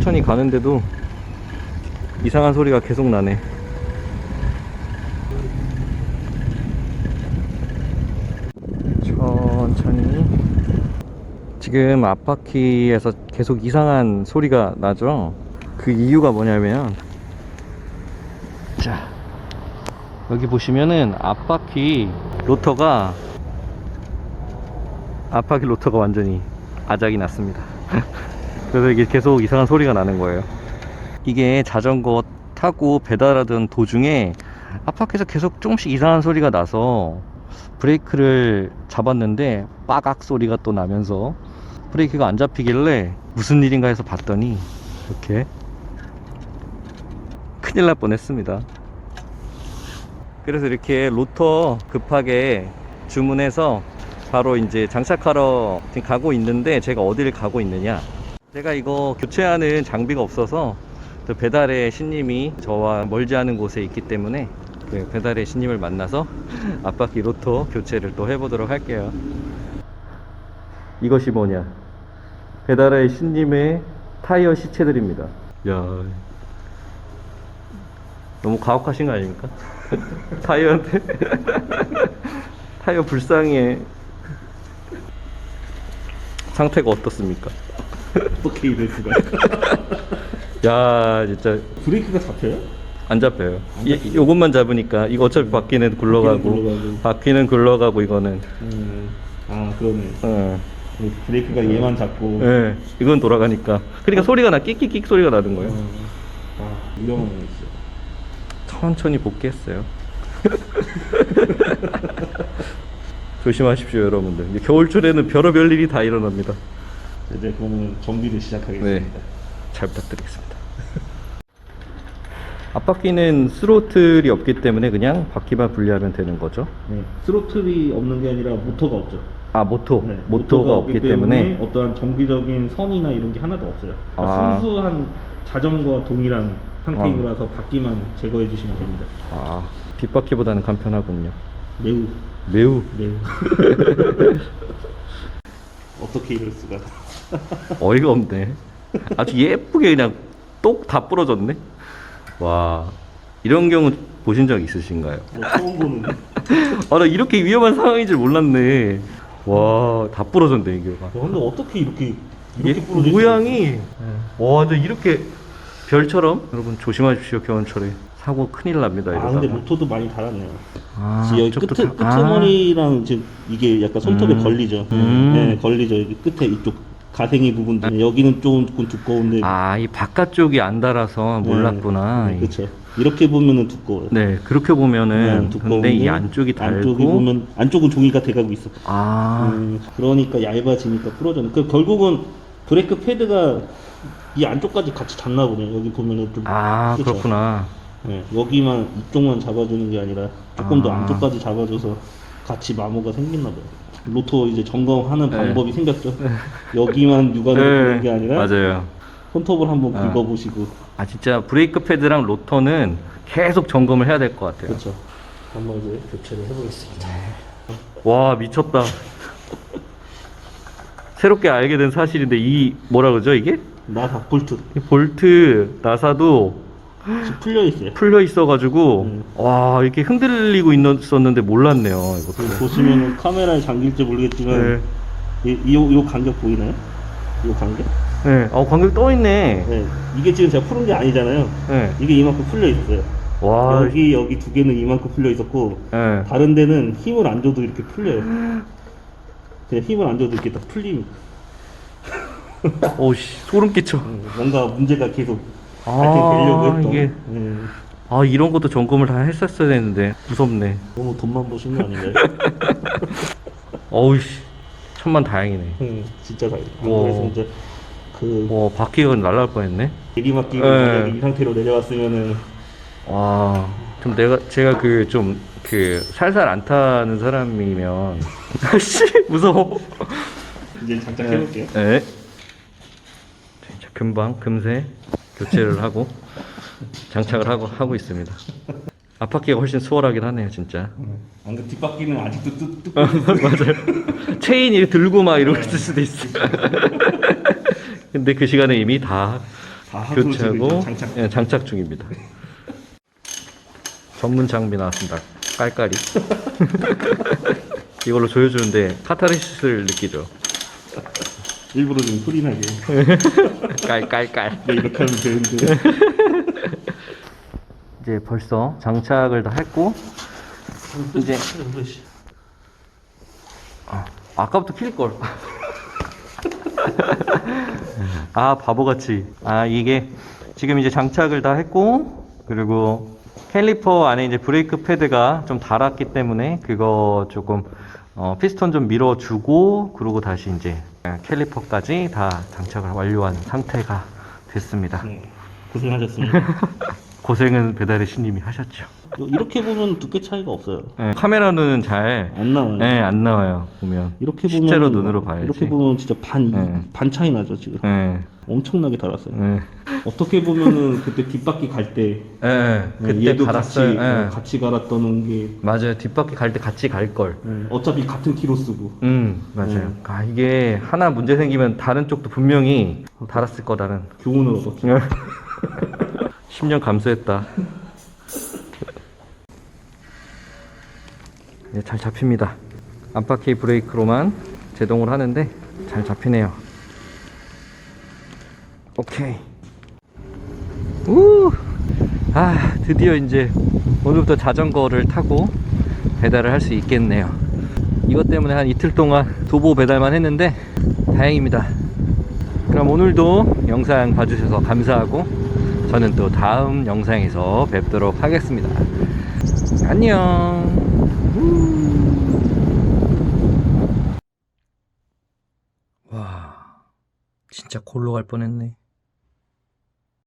천천히 가는데도 이상한 소리가 계속 나네. 천천히. 지금 앞바퀴에서 계속 이상한 소리가 나죠? 그 이유가 뭐냐면, 자, 여기 보시면은 앞바퀴 로터가, 앞바퀴 로터가 완전히 아작이 났습니다. 그래서 이게 계속 이상한 소리가 나는 거예요. 이게 자전거 타고 배달하던 도중에 앞바퀴에서 계속 조금씩 이상한 소리가 나서 브레이크를 잡았는데 빠각 소리가 또 나면서 브레이크가 안 잡히길래 무슨 일인가 해서 봤더니 이렇게 큰일 날 뻔했습니다. 그래서 이렇게 로터 급하게 주문해서 바로 이제 장착하러 가고 있는데 제가 어디를 가고 있느냐 제가 이거 교체하는 장비가 없어서 또 배달의 신님이 저와 멀지 않은 곳에 있기 때문에 그 배달의 신님을 만나서 앞바퀴 로터 교체를 또 해보도록 할게요. 이것이 뭐냐? 배달의 신님의 타이어 시체들입니다. 야 너무 가혹하신 거 아닙니까? 타이어한테? 타이어 불쌍해. 상태가 어떻습니까? 어떻게 이럴 수가? 야 진짜 브레이크가 잡혀요? 안 잡혀요. 이, 요것만 잡으니까 이거 어차피 바퀴는 굴러가고 바퀴는 굴러가고. 바퀴는 굴러가고 이거는 음, 아 그러네. 어. 이 브레이크가 얘만 잡고. 예, 이건 돌아가니까. 그러니까 소리가 나 끽끽끽 소리가 나는 거예요. 어, 아 위험한 거 있어. 천천히 복귀했어요. 조심하십시오, 여러분들. 이제 겨울철에는 별의별 일이 다 일어납니다. 이제 그러면 정비를 시작하겠습니다. 네, 잘 부탁드리겠습니다. 앞바퀴는 스로틀이 없기 때문에 그냥 바퀴만 분리하면 되는 거죠. 네. 스로틀이 없는 게 아니라 모터가 없죠. 아, 모토. 네, 모토가 없기 때문에 어떠한 정비적인 선이나 이런 게 하나도 없어요. 그러니까 아. 순수한 자전거와 동일한 상태인 거라서 바퀴만 제거해 주시면 됩니다. 아, 뒷바퀴보다는 간편하군요. 매우 매우 매우 어떻게 이럴 수가? 어이가 없네. 아주 예쁘게 그냥 똑 다 부러졌네. 와, 이런 경우 보신 적 있으신가요? 뭐 처음 보는 아, 나 이렇게 위험한 상황인 줄 몰랐네. 와, 다 부러졌네, 이게. 야, 근데 어떻게 이렇게 얘 이렇게 부러질 모양이 와, 완전 이렇게 별처럼 여러분 조심하십시오, 겨울철에. 사고 큰일 납니다, 아 이러다가. 근데 모터도 많이 달았네요. 아, 지금 여기 이쪽도 끝에 다- 끝머리랑 지금 이게 약간 손톱에 음. 걸리죠. 음. 네, 걸리죠. 여기 끝에 이쪽 가생이 부분들 여기는 조금 두꺼운데. 아, 이 바깥쪽이 안 달아서 몰랐구나. 네, 그렇죠. 이렇게 보면은 두꺼워요. 네, 그렇게 보면은 네, 근데 이 안쪽이 달고 안쪽이 보면 안쪽은 종이가 돼가고 있어. 아, 음, 그러니까 얇아지니까 부러졌네. 그 결국은 브레이크 패드가 이 안쪽까지 같이 닿나 보네요. 여기 보면은 좀. 아 그쵸? 그렇구나. 네, 여기만 이쪽만 잡아주는 게 아니라 조금 더 아. 안쪽까지 잡아줘서 같이 마모가 생겼나 봐요. 로또 이제 점검하는 네. 방법이 생겼죠. 여기만 육안으로 보는 게 아니라 맞아요. 손톱을 한번 아. 긁어보시고 아 진짜 브레이크 패드랑 로터는 계속 점검을 해야 될 것 같아요. 그렇죠. 한번 이제 교체를 해보겠습니다. 와 미쳤다. 새롭게 알게 된 사실인데 이 뭐라 그러죠 이게? 나 닭볼트 이 볼트 나사도 지금 풀려 있어요. 풀려 있어가지고 음. 와 이렇게 흔들리고 있었는데 몰랐네요 이것도. 여기 보시면 카메라에 잠길지 모르겠지만 네. 이, 이, 요, 요 간격 보이나요? 요 간격? 네. 어 광각이 떠 있네. 네. 이게 지금 제가 푸른 게 아니잖아요. 네. 이게 이만큼 풀려 있어요. 와. 여기 여기 두 개는 이만큼 풀려 있었고 네. 다른 데는 힘을 안 줘도 이렇게 풀려요. 그냥 힘을 안 줘도 이렇게 딱 풀립니다. 오씨 소름 끼쳐. 음, 뭔가 문제가 계속 아, 발생되려고 했던. 이게- 네. 아 이런 것도 점검을 다 했었어야 되는데 무섭네. 너무 돈만 보신 거 아닌가요? 어우씨 천만 다행이네. 음, 진짜 다행이다. 와. 그래서 이제 그 와 바퀴가 날라갈 뻔했네. 내리막기가 네. 만약에 이 상태로 내려왔으면은 와, 좀 내가 제가 그 좀 그 살살 안 타는 사람이면 씨 무서워. 이제 장착해볼게요. 네. 자, 금방 금세 교체를 하고 장착을 하고 하고 있습니다. 앞바퀴가 훨씬 수월하긴 하네요, 진짜. 안 그 뒷바퀴는 아직도 뚝 뚝. 맞아요. 체인 이렇게 들고 막 이러고 있을 수도 있어. 근데 그 시간에 이미 다 아, 교체하고 지금 장착. 예, 장착 중입니다. 전문 장비 나왔습니다. 깔깔이. 이걸로 조여주는데 카타르시스를 느끼죠. 일부러 좀 소리나게 깔깔깔. 네, 이렇게 하면 되는데 이제 벌써 장착을 다 했고 이제 아, 아까부터 킬 걸. 아 바보같이. 아 이게 지금 이제 장착을 다 했고 그리고 캘리퍼 안에 이제 브레이크 패드가 좀 닳았기 때문에 그거 조금 어, 피스톤 좀 밀어주고 그리고 다시 이제 캘리퍼까지 다 장착을 완료한 상태가 됐습니다. 네, 고생하셨습니다 고생은 배달의 신님이 하셨죠. 이렇게 보면 두께 차이가 없어요 네, 카메라로는 잘 안 나와요 네, 안 나와요. 보면. 이렇게 보면 실제로 눈으로 봐야지. 이렇게 보면 진짜 반, 네. 반 차이 나죠 지금 네. 엄청나게 달았어요 네. 어떻게 보면은 그때 뒷바퀴 갈때 네, 그때 얘도 갈았어요. 같이 네. 어, 같이 갈았던 게 맞아요. 뒷바퀴 갈 때 같이 갈 걸. 네, 어차피 같은 키로 쓰고 음, 맞아요. 음. 아, 이게 하나 문제 생기면 다른 쪽도 분명히 달았을 거라는. 교훈을 얻었죠 10년 감수했다. 잘 잡힙니다. 안바퀴 브레이크로만 제동을 하는데 잘 잡히네요. 오케이. 우! 아, 드디어 이제 오늘부터 자전거를 타고 배달을 할 수 있겠네요. 이것 때문에 한 이틀 동안 도보 배달만 했는데 다행입니다. 그럼 오늘도 영상 봐주셔서 감사하고 저는 또 다음 영상에서 뵙도록 하겠습니다. 안녕. 와, 진짜 골로 갈 뻔했네.